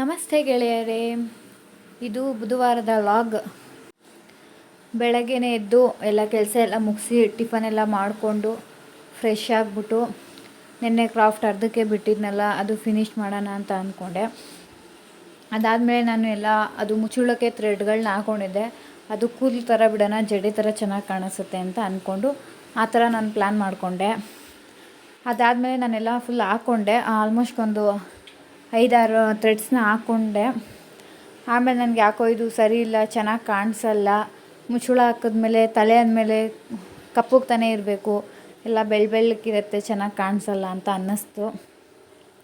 ನಮಸ್ತೆ ಗೆಳೆಯರೇ, ಇದು ಬುಧವಾರದ ಲಾಗ್. ಬೆಳಗ್ಗೆನೇ ಎದ್ದು ಎಲ್ಲ ಕೆಲಸ ಎಲ್ಲ ಮುಗಿಸಿ ಟಿಫನ್ ಎಲ್ಲ ಮಾಡಿಕೊಂಡು ಫ್ರೆಶ್ ಆಗಿಬಿಟ್ಟು ನಿನ್ನೆ ಕ್ರಾಫ್ಟ್ ಅರ್ಧಕ್ಕೆ ಬಿಟ್ಟಿದ್ನಲ್ಲ, ಅದು ಫಿನಿಶ್ ಮಾಡೋಣ ಅಂತ ಅಂದ್ಕೊಂಡೆ. ಅದಾದಮೇಲೆ ನಾನು ಎಲ್ಲ ಅದು ಮುಚ್ಚುಳಕ್ಕೆ ಥ್ರೆಡ್ಗಳನ್ನ ಹಾಕ್ಕೊಂಡಿದ್ದೆ ಅದು ಕೂದಲು ಥರ ಬಿಡೋಣ, ಜಡೆ ಥರ ಚೆನ್ನಾಗಿ ಕಾಣಿಸುತ್ತೆ ಅಂತ ಅಂದ್ಕೊಂಡು ಆ ಥರ ನಾನು ಪ್ಲ್ಯಾನ್ ಮಾಡಿಕೊಂಡೆ. ಅದಾದಮೇಲೆ ನಾನೆಲ್ಲ ಫುಲ್ ಹಾಕ್ಕೊಂಡೆ ಆಲ್ಮೋಸ್ಟ್ ಒಂದು ಐದಾರು ಥ್ರೆಡ್ಸ್ನ ಹಾಕ್ಕೊಂಡೆ ಆಮೇಲೆ ನನಗೆ ಯಾಕೋ ಇದು ಸರಿ ಇಲ್ಲ, ಚೆನ್ನಾಗಿ ಕಾಣಿಸಲ್ಲ. ಮುಚ್ಚುಳ ಹಾಕಿದ್ಮೇಲೆ ತಲೆ ಅಂದಮೇಲೆ ಕಪ್ಪಗೆ ತಾನೇ ಇರಬೇಕು. ಎಲ್ಲ ಬೆಳ್ಳ ಬೆಳ್ಳಕ್ಕಿರುತ್ತೆ, ಚೆನ್ನಾಗಿ ಕಾಣಿಸಲ್ಲ ಅಂತ ಅನ್ನಿಸ್ತು.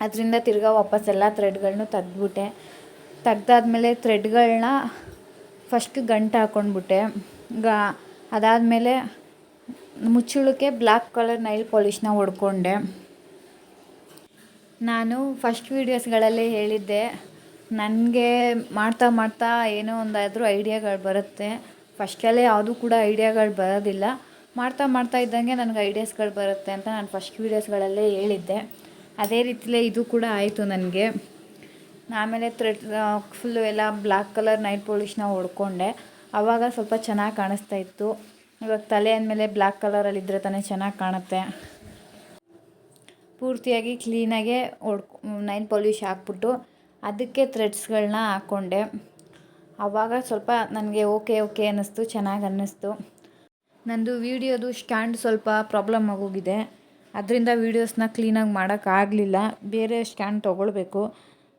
ಅದರಿಂದ ತಿರ್ಗಾ ವಾಪಸ್ ಎಲ್ಲ ಥ್ರೆಡ್ಗಳನ್ನೂ ತೆಗ್ದುಬಿಟ್ಟೆ. ತೆಗ್ದಾದ್ಮೇಲೆ ಥ್ರೆಡ್ಗಳನ್ನ ಫಸ್ಟ್ ಗಂಟು ಹಾಕ್ಕೊಂಡ್ಬಿಟ್ಟೆ ಗ ಅದಾದಮೇಲೆ ಮುಚ್ಚುಳಕ್ಕೆ ಬ್ಲ್ಯಾಕ್ ಕಲರ್ ನೈಲ್ ಪಾಲಿಷ್ನ ಹೊಡ್ಕೊಂಡೆ. ನಾನು ಫಸ್ಟ್ ವೀಡಿಯೋಸ್ಗಳಲ್ಲಿ ಹೇಳಿದ್ದೆ, ನನಗೆ ಮಾಡ್ತಾ ಮಾಡ್ತಾ ಏನೋ ಒಂದಾದರೂ ಐಡಿಯಾಗಳು ಬರುತ್ತೆ. ಫಸ್ಟಲ್ಲೇ ಯಾವುದೂ ಕೂಡ ಐಡಿಯಾಗಳು ಬರೋದಿಲ್ಲ. ಮಾಡ್ತಾ ಮಾಡ್ತಾ ಇದ್ದಂಗೆ ನನಗೆ ಐಡಿಯಾಸ್ಗಳು ಬರುತ್ತೆ ಅಂತ ನಾನು ಫಸ್ಟ್ ವೀಡಿಯೋಸ್ಗಳಲ್ಲೇ ಹೇಳಿದ್ದೆ. ಅದೇ ರೀತಿಲೇ ಇದು ಕೂಡ ಆಯಿತು ನನಗೆ. ಆಮೇಲೆ ಥ್ರೆಡ್ ಫುಲ್ಲು ಎಲ್ಲ ಬ್ಲ್ಯಾಕ್ ಕಲರ್ ನೈಟ್ ಪಾಲಿಷ್ನ ಹೊಡ್ಕೊಂಡೆ. ಆವಾಗ ಸ್ವಲ್ಪ ಚೆನ್ನಾಗಿ ಕಾಣಿಸ್ತಾ ಇತ್ತು. ಇವಾಗ ತಲೆ ಅಂದಮೇಲೆ ಬ್ಲ್ಯಾಕ್ ಕಲರಲ್ಲಿ ಇದ್ದರೆ ತಾನೇ ಚೆನ್ನಾಗಿ ಕಾಣುತ್ತೆ. ಪೂರ್ತಿಯಾಗಿ ಕ್ಲೀನಾಗೆ ಹೊಡ್ಕೊ ನೈನ್ ಪಾಲಿಷ್ ಹಾಕ್ಬಿಟ್ಟು ಅದಕ್ಕೆ ಥ್ರೆಡ್ಸ್ಗಳನ್ನ ಹಾಕ್ಕೊಂಡೆ. ಆವಾಗ ಸ್ವಲ್ಪ ನನಗೆ ಓಕೆ ಓಕೆ ಅನ್ನಿಸ್ತು, ಚೆನ್ನಾಗಿ ಅನ್ನಿಸ್ತು. ನಂದು ವೀಡಿಯೋದು ಸ್ಟ್ಯಾಂಡ್ ಸ್ವಲ್ಪ ಪ್ರಾಬ್ಲಮ್ ಆಗೋಗಿದೆ. ಅದರಿಂದ ವೀಡಿಯೋಸ್ನ ಕ್ಲೀನಾಗಿ ಮಾಡೋಕ್ಕಾಗಲಿಲ್ಲ. ಬೇರೆ ಸ್ಟ್ಯಾಂಡ್ ತೊಗೊಳ್ಬೇಕು.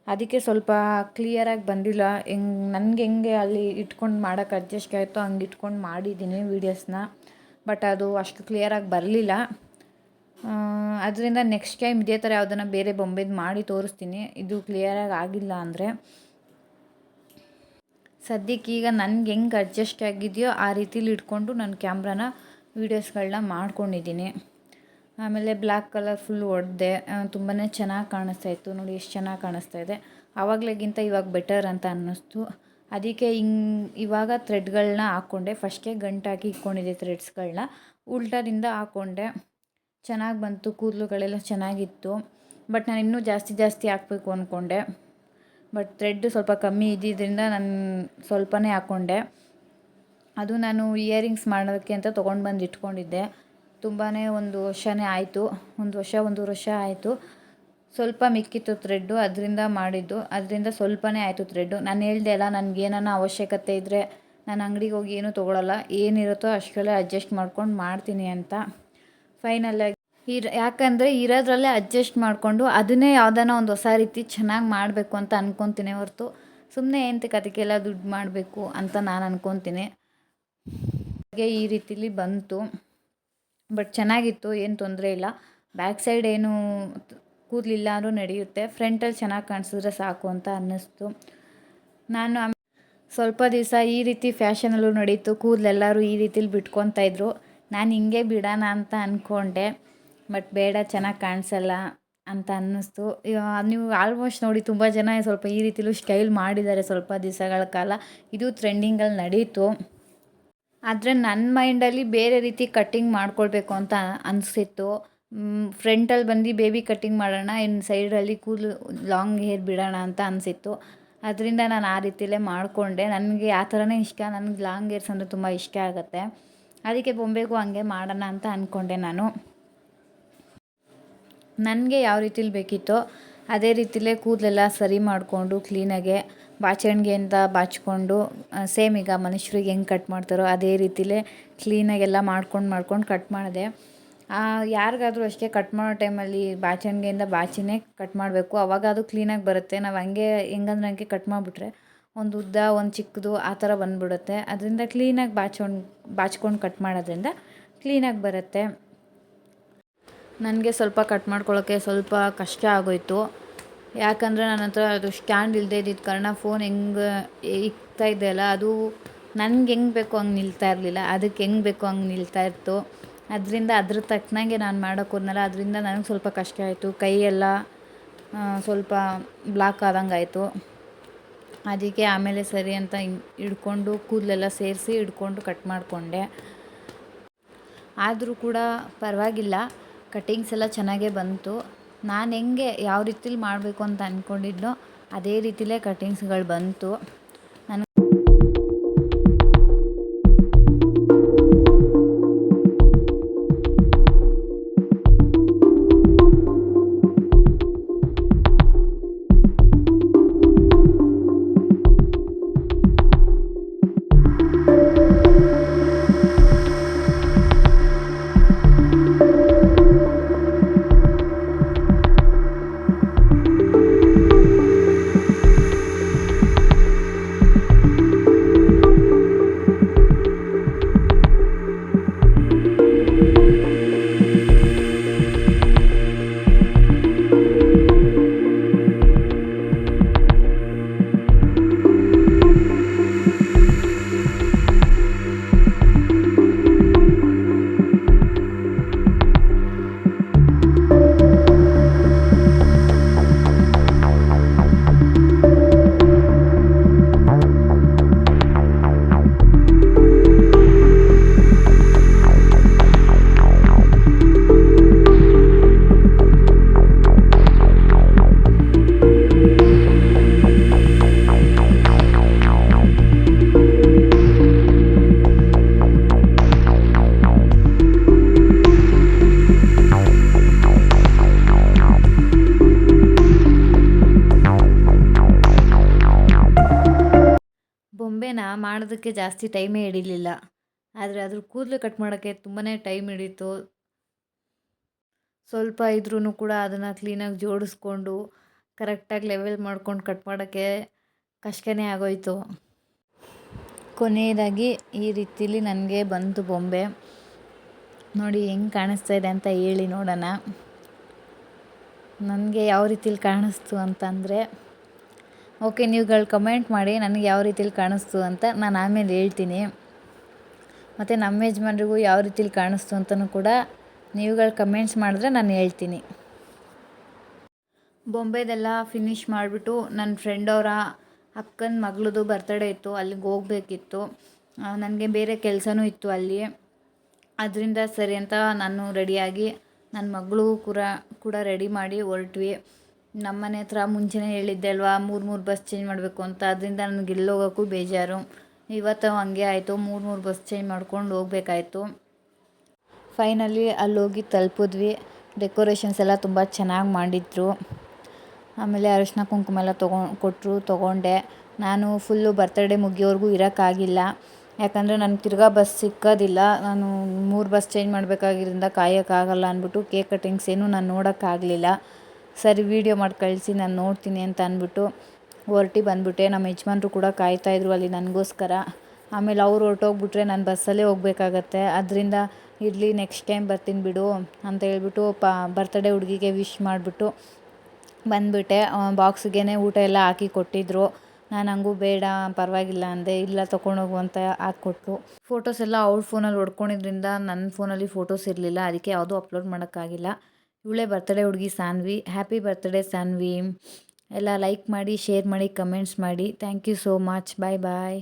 ಅದಕ್ಕೆ ಸ್ವಲ್ಪ ಕ್ಲಿಯರಾಗಿ ಬಂದಿಲ್ಲ. ಹೆಂಗೆ, ನನಗೆ ಹೆಂಗೆ ಅಲ್ಲಿ ಇಟ್ಕೊಂಡು ಮಾಡೋಕ್ಕೆ ಅಡ್ಜಸ್ಟ್ ಆಯಿತು ಹಂಗೆ ಇಟ್ಕೊಂಡು ಮಾಡಿದ್ದೀನಿ ವೀಡಿಯೋಸ್ನ. ಬಟ್ ಅದು ಅಷ್ಟು ಕ್ಲಿಯರಾಗಿ ಬರಲಿಲ್ಲ. ಅದರಿಂದ ನೆಕ್ಸ್ಟ್ ಟೈಮ್ ಇದೇ ಥರ ಯಾವುದನ್ನು ಬೇರೆ ಬೊಂಬೆದು ಮಾಡಿ ತೋರಿಸ್ತೀನಿ. ಇದು ಕ್ಲಿಯರಾಗಿ ಆಗಿಲ್ಲ ಅಂದರೆ. ಸದ್ಯಕ್ಕೆ ಈಗ ನನಗೆ ಹೆಂಗೆ ಅಡ್ಜಸ್ಟ್ ಆಗಿದೆಯೋ ಆ ರೀತಿಲಿ ಇಟ್ಕೊಂಡು ನಾನು ಕ್ಯಾಮ್ರಾನ ವೀಡಿಯೋಸ್ಗಳನ್ನ ಮಾಡ್ಕೊಂಡಿದ್ದೀನಿ. ಆಮೇಲೆ ಬ್ಲ್ಯಾಕ್ ಕಲರ್ ಫುಲ್ ಹೊಡೆದೆ ತುಂಬಾ ಚೆನ್ನಾಗಿ ಕಾಣಿಸ್ತಾ ಇತ್ತು. ನೋಡಿ ಎಷ್ಟು ಚೆನ್ನಾಗಿ ಕಾಣಿಸ್ತಾ ಇದೆ. ಆವಾಗಲೇಗಿಂತ ಇವಾಗ ಬೆಟರ್ ಅಂತ ಅನ್ನಿಸ್ತು. ಅದಕ್ಕೆ ಹಿಂಗೆ ಇವಾಗ ಥ್ರೆಡ್ಗಳನ್ನ ಹಾಕ್ಕೊಂಡೆ ಫಸ್ಟೇ ಗಂಟಾಕಿ ಇಟ್ಕೊಂಡಿದ್ದೆ ಥ್ರೆಡ್ಸ್ಗಳನ್ನ ಉಲ್ಟಾದಿಂದ ಹಾಕ್ಕೊಂಡೆ ಚೆನ್ನಾಗಿ ಬಂತು, ಕೂದಲುಗಳೆಲ್ಲ ಚೆನ್ನಾಗಿತ್ತು. ಬಟ್ ನಾನು ಇನ್ನೂ ಜಾಸ್ತಿ ಜಾಸ್ತಿ ಹಾಕಬೇಕು ಅಂದ್ಕೊಂಡೆ ಬಟ್ ಥ್ರೆಡ್ ಸ್ವಲ್ಪ ಕಮ್ಮಿ ಇದ್ದಿದ್ದರಿಂದ ನಾನು ಸ್ವಲ್ಪನೇ ಹಾಕ್ಕೊಂಡೆ ಅದು ನಾನು ಇಯರಿಂಗ್ಸ್ ಮಾಡೋದಕ್ಕೆ ಅಂತ ತೊಗೊಂಡು ಬಂದು ಇಟ್ಕೊಂಡಿದ್ದೆ. ತುಂಬಾ ಒಂದು ವರ್ಷನೇ ಆಯಿತು. ಒಂದು ವರ್ಷ ಒಂದೂವರೆ ವರ್ಷ ಆಯಿತು. ಸ್ವಲ್ಪ ಮಿಕ್ಕಿತ್ತು ಥ್ರೆಡ್ಡು ಅದರಿಂದ ಮಾಡಿದ್ದು. ಅದರಿಂದ ಸ್ವಲ್ಪನೇ ಆಯಿತು ಥ್ರೆಡ್ಡು ನಾನು ಹೇಳ್ದೆ ಅಲ್ಲ, ನನಗೆ ಏನಾನ ಅವಶ್ಯಕತೆ ಇದ್ದರೆ ನಾನು ಅಂಗಡಿಗೆ ಹೋಗಿ ಏನೂ ತೊಗೊಳಲ್ಲ. ಏನಿರುತ್ತೋ ಅಷ್ಟರಲ್ಲೇ ಅಡ್ಜಸ್ಟ್ ಮಾಡ್ಕೊಂಡು ಮಾಡ್ತೀನಿ ಅಂತ. ಫೈನಲಾಗಿ ಇರ, ಯಾಕಂದರೆ ಇರೋದ್ರಲ್ಲೇ ಅಡ್ಜಸ್ಟ್ ಮಾಡಿಕೊಂಡು ಅದನ್ನೇ ಯಾವ್ದಾನ ಒಂದು ಹೊಸ ರೀತಿ ಚೆನ್ನಾಗಿ ಮಾಡಬೇಕು ಅಂತ ಅನ್ಕೊತೀನಿ ಹೊರತು. ಸುಮ್ಮನೆ ಏನಂತಕ್ಕೆ ಅದಕ್ಕೆಲ್ಲ ದುಡ್ಡು ಮಾಡಬೇಕು ಅಂತ ನಾನು ಅನ್ಕೊತೀನಿ. ಹಾಗೆ ಈ ರೀತಿಲಿ ಬಂತು. ಬಟ್ ಚೆನ್ನಾಗಿತ್ತು, ಏನು ತೊಂದರೆ ಇಲ್ಲ. ಬ್ಯಾಕ್ ಸೈಡ್ ಏನು ಕೂದಲಿಲ್ಲ ಅಂದರೂ ನಡೆಯುತ್ತೆ. ಫ್ರಂಟಲ್ಲಿ ಚೆನ್ನಾಗಿ ಕಾಣಿಸಿದ್ರೆ ಸಾಕು ಅಂತ ಅನ್ನಿಸ್ತು. ನಾನು ಸ್ವಲ್ಪ ದಿವಸ ಈ ರೀತಿ ಫ್ಯಾಷನಲ್ಲೂ ನಡೀತು. ಕೂದಲೆಲ್ಲರೂ ಈ ರೀತಿಲಿ ಬಿಟ್ಕೊತಾ ಇದ್ರು. ನಾನು ಹಿಂಗೆ ಬಿಡೋಣ ಅಂತ ಅಂದ್ಕೊಂಡೆ ಬಟ್ ಬೇಡ ಚೆನ್ನಾಗಿ ಕಾಣಿಸಲ್ಲ ಅಂತ ಅನ್ನಿಸ್ತು. ನೀವು ಆಲ್ಮೋಸ್ಟ್ ನೋಡಿ ತುಂಬ ಜನ ಸ್ವಲ್ಪ ಈ ರೀತಿಲೂ ಸ್ಟೈಲ್ ಮಾಡಿದ್ದಾರೆ ಸ್ವಲ್ಪ ದಿವಸಗಳ ಕಾಲ. ಇದು ಟ್ರೆಂಡಿಂಗಲ್ಲಿ ನಡೀತು. ಆದರೆ ನನ್ನ ಮೈಂಡಲ್ಲಿ ಬೇರೆ ರೀತಿ ಕಟ್ಟಿಂಗ್ ಮಾಡ್ಕೊಳ್ಬೇಕು ಅಂತ ಅನಿಸಿತ್ತು. ಫ್ರಂಟಲ್ಲಿ ಬಂದು ಬೇಬಿ ಕಟ್ಟಿಂಗ್ ಮಾಡೋಣ ಇನ್ನು ಸೈಡಲ್ಲಿ ಕೂದಲು ಲಾಂಗ್ ಹೇರ್ ಬಿಡೋಣ ಅಂತ ಅನಿಸಿತ್ತು. ಅದರಿಂದ ನಾನು ಆ ರೀತಿಲೇ ಮಾಡಿಕೊಂಡೆ. ನನಗೆ ಆ ಥರನೇ ಇಷ್ಟ. ನನಗೆ ಲಾಂಗ್ ಹೇರ್ಸ್ ಅಂದರೆ ತುಂಬ ಇಷ್ಟ ಆಗುತ್ತೆ. ಅದಕ್ಕೆ ಬೊಂಬೆಗೂ ಹಂಗೆ ಮಾಡೋಣ ಅಂತ ಅಂದ್ಕೊಂಡೆ ನಾನು. ನನಗೆ ಯಾವ ರೀತಿಲಿ ಬೇಕಿತ್ತೋ ಅದೇ ರೀತಿಲೇ ಕೂದಲೆಲ್ಲ ಸರಿ ಮಾಡಿಕೊಂಡು ಕ್ಲೀನಾಗೆ ಬಾಚಣಿಗೆಯಿಂದ ಬಾಚಿಕೊಂಡು ಸೇಮ್ ಈಗ ಮನುಷ್ಯರಿಗೆ ಹೆಂಗೆ ಕಟ್ ಮಾಡ್ತಾರೋ ಅದೇ ರೀತಿಲೇ ಕ್ಲೀನಾಗೆಲ್ಲ ಮಾಡ್ಕೊಂಡು ಮಾಡ್ಕೊಂಡು ಕಟ್ ಮಾಡಿದೆ. ಯಾರಿಗಾದರೂ ಅಷ್ಟೇ ಕಟ್ ಮಾಡೋ ಟೈಮಲ್ಲಿ ಬಾಚಣಿಗೆಯಿಂದ ಬಾಚಿನೇ ಕಟ್ ಮಾಡಬೇಕು. ಅವಾಗ ಅದು ಕ್ಲೀನಾಗಿ ಬರುತ್ತೆ. ನಾವು ಹಂಗೆ ಹೆಂಗಂದ್ರೆ ಹಂಗೆ ಕಟ್ ಮಾಡಿಬಿಟ್ರೆ ಒಂದು ಉದ್ದ, ಒಂದು ಚಿಕ್ಕದು ಆ ಥರ ಬಂದುಬಿಡುತ್ತೆ. ಅದರಿಂದ ಕ್ಲೀನಾಗಿ ಬಾಚ್ಕೊಂಡು ಬಾಚ್ಕೊಂಡು ಕಟ್ ಮಾಡೋದ್ರಿಂದ ಕ್ಲೀನಾಗಿ ಬರುತ್ತೆ. ನನಗೆ ಸ್ವಲ್ಪ ಕಟ್ ಮಾಡ್ಕೊಳ್ಳೋಕ್ಕೆ ಸ್ವಲ್ಪ ಕಷ್ಟ ಆಗೋಯಿತು. ಯಾಕಂದರೆ ನನ್ನ ಹತ್ರ ಅದು ಸ್ಟ್ಯಾಂಡ್ ಇಲ್ಲದೆ ಇದ್ದಿದ್ದ ಕಾರಣ ಫೋನ್ ಹೆಂಗೆ ಇಕ್ತಾ ಇದೆಯಲ್ಲ ಅದು ನನಗೆ ಹೆಂಗೆ ಬೇಕೋ ಹಂಗೆ ನಿಲ್ತಾ ಇರಲಿಲ್ಲ. ಅದಕ್ಕೆ ಹೆಂಗೆ ಬೇಕೋ ಹಂಗೆ ನಿಲ್ತಾ ಇತ್ತು. ಅದರಿಂದ ಅದ್ರ ತಕ್ಕನಾಗೆ ನಾನು ಮಾಡೋಕ್ಕೋದ್ನಲ್ಲ ಅದರಿಂದ ನನಗೆ ಸ್ವಲ್ಪ ಕಷ್ಟ ಆಯಿತು. ಕೈಯೆಲ್ಲ ಸ್ವಲ್ಪ ಬ್ಲಾಕ್ ಆದಂಗೆ ಆಯಿತು ಅದಕ್ಕೆ ಆಮೇಲೆ ಸರಿ ಅಂತ ಹಿಡ್ಕೊಂಡು ಕೂದಲೆಲ್ಲ ಸೇರಿಸಿ ಹಿಡ್ಕೊಂಡು ಕಟ್ ಮಾಡಿಕೊಂಡೆ. ಆದರೂ ಕೂಡ ಪರವಾಗಿಲ್ಲ. ಕಟ್ಟಿಂಗ್ಸ್ ಎಲ್ಲ ಚೆನ್ನಾಗೇ ಬಂತು. ನಾನು ಹೆಂಗೆ ಯಾವ ರೀತಿಲಿ ಮಾಡಬೇಕು ಅಂತ ಅಂದ್ಕೊಂಡಿದ್ನೋ ಅದೇ ರೀತಿಲೇ ಕಟ್ಟಿಂಗ್ಸ್ಗಳು ಬಂತು. ಬೊಂಬೆನ ಮಾಡೋದಕ್ಕೆ ಜಾಸ್ತಿ ಟೈಮೇ ಹಿಡಿಲಿಲ್ಲ. ಆದರೆ ಅದ್ರ ಕೂದಲು ಕಟ್ ಮಾಡೋಕ್ಕೆ ತುಂಬಾ ಟೈಮ್ ಹಿಡೀತು. ಸ್ವಲ್ಪ ಇದ್ರೂ ಕೂಡ ಅದನ್ನು ಕ್ಲೀನಾಗಿ ಜೋಡಿಸ್ಕೊಂಡು ಕರೆಕ್ಟಾಗಿ ಲೆವೆಲ್ ಮಾಡ್ಕೊಂಡು ಕಟ್ ಮಾಡೋಕ್ಕೆ ಕಷ್ಟನೇ ಆಗೋಯ್ತು. ಕೊನೆಯದಾಗಿ ಈ ರೀತಿಲಿ ನನಗೆ ಬಂತು ಬೊಂಬೆ. ನೋಡಿ ಹೆಂಗೆ ಕಾಣಿಸ್ತಾ ಇದೆ ಅಂತ ಹೇಳಿ ನೋಡೋಣ. ನನಗೆ ಯಾವ ರೀತಿಲಿ ಕಾಣಿಸ್ತು ಅಂತಂದರೆ ಓಕೆ, ನೀವುಗಳು ಕಮೆಂಟ್ ಮಾಡಿ ನನಗೆ ಯಾವ ರೀತಿಲಿ ಕಾಣಿಸ್ತು ಅಂತ ನಾನು ಆಮೇಲೆ ಹೇಳ್ತೀನಿ. ಮತ್ತು ನಮ್ಮ ಯಜಮಾನ್ರಿಗೂ ಯಾವ ರೀತಿಲಿ ಕಾಣಿಸ್ತು ಅಂತಲೂ ಕೂಡ ನೀವುಗಳು ಕಮೆಂಟ್ಸ್ ಮಾಡಿದ್ರೆ ನಾನು ಹೇಳ್ತೀನಿ. ಬೊಂಬೆದೆಲ್ಲ ಫಿನಿಶ್ ಮಾಡಿಬಿಟ್ಟು ನನ್ನ ಫ್ರೆಂಡ್ ಅವರ ಅಕ್ಕನ ಮಗಳದು ಬರ್ತಡೇ ಇತ್ತು, ಅಲ್ಲಿಗೆ ಹೋಗಬೇಕಿತ್ತು. ನನಗೆ ಬೇರೆ ಕೆಲಸನೂ ಇತ್ತು ಅಲ್ಲಿ. ಅದರಿಂದ ಸರಿ ಅಂತ ನಾನು ರೆಡಿಯಾಗಿ ನನ್ನ ಮಗಳು ಕೂಡ ಕೂಡ ರೆಡಿ ಮಾಡಿ ಹೊರಟ್ವಿ. ನಮ್ಮ ಮನೆ ಹತ್ರ ಮುಂಚೆನೇ ಹೇಳಿದ್ದೆ ಅಲ್ವಾ, ಮೂರು ಮೂರು ಬಸ್ ಚೇಂಜ್ ಮಾಡಬೇಕು ಅಂತ. ಅದರಿಂದ ನನಗೆ ಹೋಗೋಕ್ಕೂ ಬೇಜಾರು. ಇವತ್ತು ಹಂಗೆ ಆಯಿತು, ಮೂರು ಮೂರು ಬಸ್ ಚೇಂಜ್ ಮಾಡ್ಕೊಂಡು ಹೋಗ್ಬೇಕಾಯ್ತು. ಫೈನಲಿ ಅಲ್ಲಿ ಹೋಗಿ ತಲುಪಿದ್ವಿ. ಡೆಕೋರೇಷನ್ಸ್ ಎಲ್ಲ ತುಂಬ ಚೆನ್ನಾಗಿ ಮಾಡಿದ್ರು. ಆಮೇಲೆ ಅರಿಶಿನ ಕುಂಕುಮ ಎಲ್ಲ ತೊಗೊಂಡು ಕೊಟ್ಟರು ತೊಗೊಂಡೆ. ನಾನು ಫುಲ್ಲು ಬರ್ತಡೇ ಮುಗಿಯೋವರೆಗೂ ಇರೋಕ್ಕಾಗಿಲ್ಲ. ಯಾಕಂದರೆ ನನಗೆ ತಿರ್ಗಾ ಬಸ್ ಸಿಕ್ಕೋದಿಲ್ಲ. ನಾನು ಮೂರು ಬಸ್ ಚೇಂಜ್ ಮಾಡಬೇಕಾಗಿರೋದ್ರಿಂದ ಕಾಯೋಕ್ಕಾಗಲ್ಲ ಅಂದ್ಬಿಟ್ಟು ಕೇಕ್ ಕಟ್ಟಿಂಗ್ಸ್ ಏನೂ ನಾನು ನೋಡೋಕ್ಕಾಗಲಿಲ್ಲ. ಸರಿ ವೀಡಿಯೋ ಮಾಡಿ ಕಳಿಸಿ, ನಾನು ನೋಡ್ತೀನಿ ಅಂತ ಅಂದ್ಬಿಟ್ಟು ಹೊರಟಿ ಬಂದುಬಿಟ್ಟೆ. ನಮ್ಮ ಯಜಮಾನ್ರು ಕೂಡ ಕಾಯ್ತಾಯಿದ್ರು ಅಲ್ಲಿ ನನಗೋಸ್ಕರ. ಆಮೇಲೆ ಅವ್ರು ಹೊರಟೋಗ್ಬಿಟ್ರೆ ನಾನು ಬಸ್ಸಲ್ಲೇ ಹೋಗಬೇಕಾಗತ್ತೆ. ಅದರಿಂದ ಇರಲಿ ನೆಕ್ಸ್ಟ್ ಟೈಮ್ ಬರ್ತೀನಿ ಬಿಡು ಅಂತ ಹೇಳ್ಬಿಟ್ಟು ಪ ಬರ್ತಡೇ ಹುಡುಗಿಗೆ ವಿಶ್ ಮಾಡಿಬಿಟ್ಟು ಬಂದುಬಿಟ್ಟೆ. ಬಾಕ್ಸ್ಗೆ ಊಟ ಎಲ್ಲ ಹಾಕಿ ಕೊಟ್ಟಿದ್ರು. ನಾನು ಹಂಗೂ ಬೇಡ, ಪರವಾಗಿಲ್ಲ ಅಂದೆ. ಇಲ್ಲ ತೊಗೊಂಡೋಗು ಅಂತ ಹಾಕ್ಕೊಟ್ರು. ಫೋಟೋಸ್ ಎಲ್ಲ ಅವ್ರ ಫೋನಲ್ಲಿ ಹೊಡ್ಕೊಂಡಿದ್ರಿಂದ ನನ್ನ ಫೋನಲ್ಲಿ ಫೋಟೋಸ್ ಇರಲಿಲ್ಲ. ಅದಕ್ಕೆ ಯಾವುದೂ ಅಪ್ಲೋಡ್ ಮಾಡೋಕ್ಕಾಗಿಲ್ಲ. ಇವಳೇ ಬರ್ತಡೇ ಹುಡುಗಿ ಸಾನ್ವಿ. Happy birthday Saanvi. ಎಲ್ಲ ಲೈಕ್ ಮಾಡಿ ಶೇರ್ ಮಾಡಿ ಕಮೆಂಟ್ಸ್ ಮಾಡಿ. Thank you so much bye bye